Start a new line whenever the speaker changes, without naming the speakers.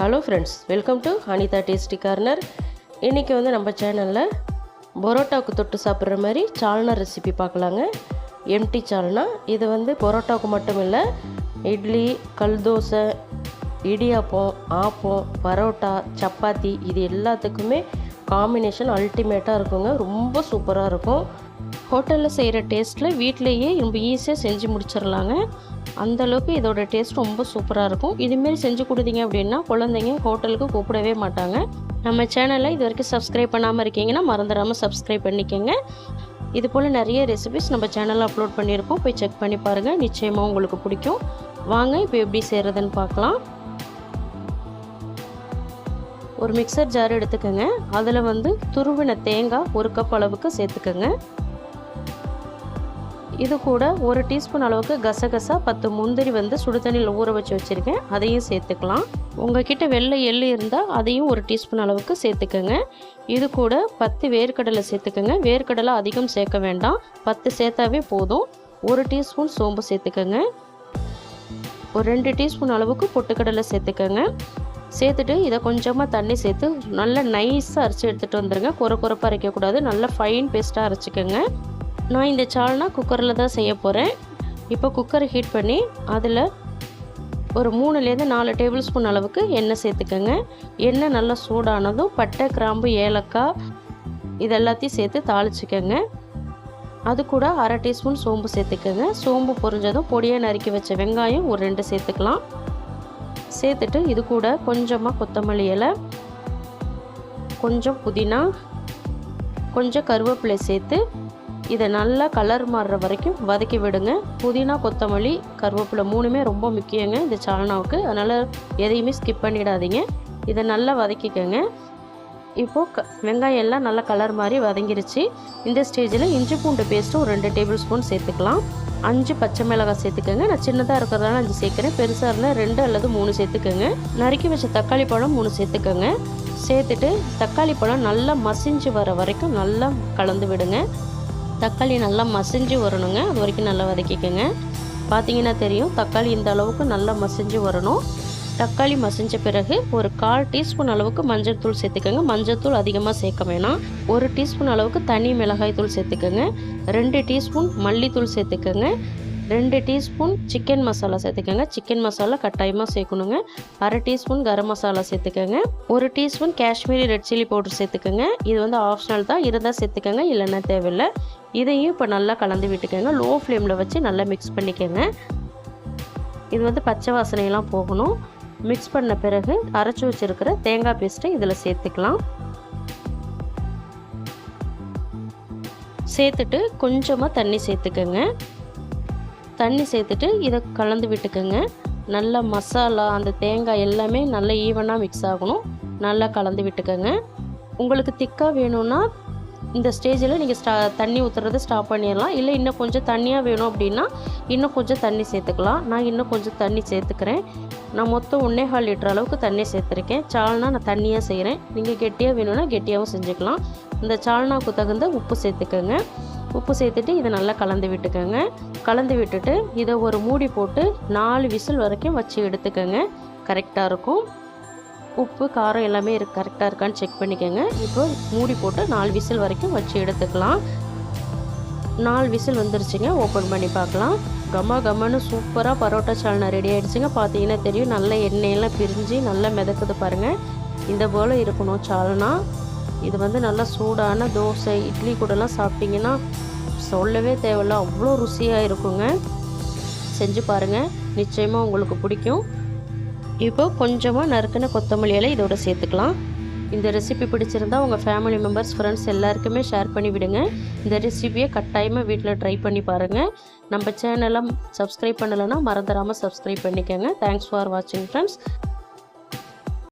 Hello friends welcome to Anitha tasty corner இன்றைக்கி வந்து நம்ம சேனலில் பரோட்டாவுக்கு தொட்டு சாப்பிட்ற மாதிரி சால்னா ரெசிபி பார்க்கலாங்க. எம்டி சால்னா இது வந்து பரோட்டாவுக்கு மட்டும் இல்லை இட்லி கல் தோசை இடியாப்பம் ஆப்பம் பரோட்டா சப்பாத்தி இது எல்லாத்துக்குமே காம்பினேஷன் அல்டிமேட்டாக இருக்குங்க. ரொம்ப சூப்பராக இருக்கும். ஹோட்டலில் செய்கிற டேஸ்ட்டில் வீட்லேயே ரொம்ப ஈஸியாக செஞ்சு முடிச்சிடலாங்க அந்தளவுக்கு இதோட டேஸ்ட் ரொம்ப சூப்பராக இருக்கும். இதுமாரி செஞ்சு கொடுத்தீங்க அப்படின்னா குழந்தைங்க ஹோட்டலுக்கு கூப்பிடவே மாட்டாங்க. நம்ம சேனலை இது வரைக்கும் சப்ஸ்கிரைப் பண்ணாமல் இருக்கீங்கன்னா மறந்துடாமல் சப்ஸ்கிரைப் பண்ணிக்கோங்க. இது போல் நிறைய ரெசிபிஸ் நம்ம சேனலில் அப்லோட் பண்ணியிருக்கோம். போய் செக் பண்ணி பாருங்கள் நிச்சயமாக உங்களுக்கு பிடிக்கும். வாங்க இப்போ எப்படி செய்கிறதுன்னு பார்க்கலாம். ஒரு மிக்சர் ஜார் எடுத்துக்கோங்க. அதில் வந்து துருவின தேங்காய் ஒரு கப் அளவுக்கு சேர்த்துக்கோங்க. இது கூட ஒரு டீஸ்பூன் அளவுக்கு கசகசா பத்து முந்திரி வந்து சுடு தண்ணியில் ஊற வச்சு வச்சுருக்கேன். அதையும் சேர்த்துக்கலாம். உங்ககிட்ட வெள்ளை எள்ளு இருந்தால் அதையும் ஒரு டீஸ்பூன் அளவுக்கு சேர்த்துக்கோங்க. இது கூட பத்து வேர்க்கடலை சேர்த்துக்கோங்க. வேர்க்கடலை அதிகம் சேர்க்க வேண்டாம். பத்து சேர்த்தாவே போதும். ஒரு டீஸ்பூன் சோம்பு சேர்த்துக்கோங்க. ஒரு ரெண்டு டீஸ்பூன் அளவுக்கு பொட்டுக்கடலை சேர்த்துக்கோங்க. சேர்த்துட்டு இதை கொஞ்சமாக தண்ணி சேர்த்து நல்லா நைஸாக அரைச்சி எடுத்துகிட்டு வந்துடுங்க குறை குறைப்பாக அரைக்கக்கூடாது. நல்லா ஃபைன் பேஸ்ட்டாக அரைச்சிக்கோங்க. நான் இந்த சால்னா குக்கரில் தான் செய்ய போகிறேன். இப்போ குக்கரை ஹீட் பண்ணி அதில் ஒரு மூணுலேருந்து நாலு டேபிள் ஸ்பூன் அளவுக்கு எண்ணெய் சேர்த்துக்கோங்க. எண்ணெய் நல்லா சூடானதும் பட்டை கிராம்பு ஏலக்காய் இது எல்லாத்தையும் சேர்த்து தாளிச்சிக்கோங்க. அது கூட அரை டீஸ்பூன் சோம்பு சேர்த்துக்கோங்க. சோம்பு பொரிஞ்சதும் பொடியாக நறுக்கி வச்ச வெங்காயம் ஒரு ரெண்டு சேர்த்துக்கலாம். சேர்த்துட்டு இது கூட கொஞ்சமாக கொத்தமல்லி இலை கொஞ்சம் புதினா கொஞ்சம் கருவேப்பிலை சேர்த்து இதை நல்லா கலர் மாறுற வரைக்கும் வதக்கி விடுங்க. புதினா கொத்தமல்லி கருவேப்பிலை மூணுமே ரொம்ப முக்கியங்க இந்த சால்னாவுக்கு. அதனால் எதையுமே ஸ்கிப் பண்ணிடாதீங்க. இதை நல்லா வதக்கிக்கோங்க. இப்போது க வெங்காயம் எல்லாம் நல்லா கலர் மாதிரி வதங்கிருச்சு. இந்த ஸ்டேஜில் இஞ்சி பூண்டு பேஸ்ட்டும் ரெண்டு டேபிள் ஸ்பூன் சேர்த்துக்கலாம். அஞ்சு பச்சை மிளகாய் சேர்த்துக்கோங்க. நான் சின்னதாக இருக்கிறதால அஞ்சு சேர்க்குறேன். பெருசாக இருந்தால் ரெண்டு அல்லது மூணு சேர்த்துக்கோங்க. நறுக்கி வச்ச தக்காளி பழம் மூணு சேர்த்துக்கோங்க. சேர்த்துட்டு தக்காளி பழம் நல்லா மசிஞ்சு வர வரைக்கும் நல்லா கலந்து விடுங்க. தக்காளி நல்லா மசிஞ்சு வரணுங்க. அது வரைக்கும் நல்லா வதக்கிக்கோங்க. பார்த்தீங்கன்னா தெரியும் தக்காளி இந்த அளவுக்கு நல்லா மசிஞ்சு வரணும். தக்காளி மசிஞ்ச பிறகு ஒரு கால் டீஸ்பூன் அளவுக்கு மஞ்சள் தூள் சேர்த்துக்கோங்க. மஞ்சள் தூள் அதிகமாக சேர்க்க வேணாம். ஒரு டீஸ்பூன் அளவுக்கு தனி மிளகாய் தூள் சேர்த்துக்கோங்க. ரெண்டு டீஸ்பூன் மல்லித்தூள் சேர்த்துக்கோங்க. ரெண்டு டீஸ்பூன் சிக்கன் மசாலா சேர்த்துக்கோங்க. சிக்கன் மசாலா கட்டாயமாக சேர்க்கணுங்க. அரை டீஸ்பூன் கரம் மசாலா சேர்த்துக்கோங்க. ஒரு teaspoon Kashmiri red chilli powder சேர்த்துக்கோங்க. இது வந்து ஆப்ஷனல் தான். இருந்தால் சேர்த்துக்கோங்க. இல்லைன்னா தேவையில்லை. இதையும் இப்போ நல்லா கலந்து விட்டுக்கோங்க. லோ ஃப்ளேமில் வச்சு நல்லா மிக்ஸ் பண்ணிக்கோங்க. இது வந்து பச்சை வாசனையெல்லாம் போகணும். மிக்ஸ் பண்ண பிறகு அரைச்சி வச்சுருக்கிற தேங்காய் பேஸ்ட்டை இதில் சேர்த்துக்கலாம். சேர்த்துட்டு கொஞ்சமாக தண்ணி சேர்த்துக்கோங்க. தண்ணி சேர்த்துட்டு இதை கலந்து விட்டுக்கோங்க. நல்லா மசாலா அந்த தேங்காய் எல்லாமே நல்லா ஈவனாக மிக்ஸ் ஆகணும். நல்லா கலந்து விட்டுக்கோங்க. உங்களுக்கு திக்காக வேணும்னா இந்த ஸ்டேஜில் நீங்கள் ஸ்டா தண்ணி ஊற்றுறத ஸ்டாப் பண்ணிடலாம். இல்லை இன்னும் கொஞ்சம் தண்ணியாக வேணும் அப்படின்னா இன்னும் கொஞ்சம் தண்ணி சேர்த்துக்கலாம். நான் இன்னும் கொஞ்சம் தண்ணி சேர்த்துக்கிறேன். நான் மொத்தம் ஒன்றேகால் லிட்டர் அளவுக்கு தண்ணி சேர்த்துருக்கேன். சால்னா நான் தண்ணியாக செய்கிறேன் நீங்கள் கெட்டியாக வேணும்னா கெட்டியாகவும் செஞ்சுக்கலாம். இந்த சால்னாவுக்கு தகுந்த உப்பு சேர்த்துக்கோங்க. உப்பு சேர்த்துட்டு இதை நல்லா கலந்து விட்டுக்கோங்க. கலந்து விட்டுட்டு இதை ஒரு மூடி போட்டு நாலு விசில் வரைக்கும் வச்சு எடுத்துக்கோங்க. கரெக்டாக இருக்கும். உப்பு காரம் எல்லாமே இருக்கு கரெக்டாக இருக்கான்னு செக் பண்ணிக்கோங்க. இப்போ மூடி போட்டு நாலு விசில் வரைக்கும் வச்சு எடுத்துக்கலாம். நாலு விசில் வந்துருச்சுங்க. ஓப்பன் பண்ணி பார்க்கலாம். கம்மா கம்மான்னு சூப்பராக பரோட்டா சால்னா ரெடி ஆகிடுச்சுங்க பார்த்தீங்கன்னா தெரியும். நல்ல எண்ணெயெல்லாம் பிரிஞ்சு நல்லா மிதக்குது பாருங்கள் இந்த போல் இருக்கணும் சால்னா. இது வந்து நல்லா சூடான தோசை இட்லி கூடலாம் சாப்பிட்டிங்கன்னா சொல்லவே தேவையில்ல. அவ்வளோ ருசியாக இருக்குங்க. செஞ்சு பாருங்கள் நிச்சயமாக உங்களுக்கு பிடிக்கும். இப்போ கொஞ்சமாக நறுக்கின கொத்தமல்லி இலை இதோட சேர்த்துக்கலாம். இந்த ரெசிபி பிடிச்சிருந்தா உங்கள் ஃபேமிலி மெம்பர்ஸ் ஃப்ரெண்ட்ஸ் எல்லாருக்குமே ஷேர் பண்ணி விடுங்க. இந்த ரெசிபியை கட்டாயமாக வீட்டில் ட்ரை பண்ணி பாருங்கள் நம்ம சேனலை சப்ஸ்கிரைப் பண்ணலைன்னா மறந்துடாமல் சப்ஸ்கிரைப் பண்ணிக்கோங்க. தேங்க்ஸ் ஃபார் வாட்சிங் ஃப்ரெண்ட்ஸ்